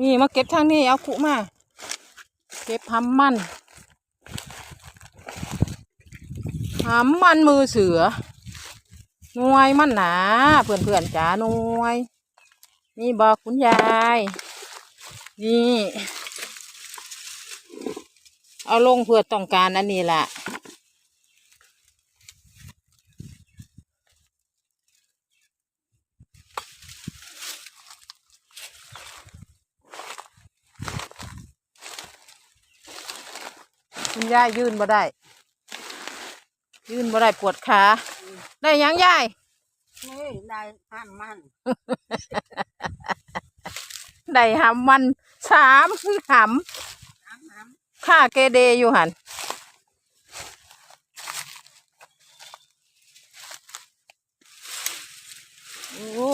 นี่มาเก็บทางนี้เอาขุมา เก็บหำมันหำมันมือเสือนวยมันหนาเพื่อนเพื่อนๆจ๋านวยนี่บอกคุณยาย นี่ เอาลงเพื่อต้องการอันนี้แหละ คุณยายยืนบ่ได้ ยืนบ่ได้ปวดขาได้ยังยายนี่ได้ห้ามมันได้ห้ามมันสามคือหำข้าเกเดอยู่หันโอ้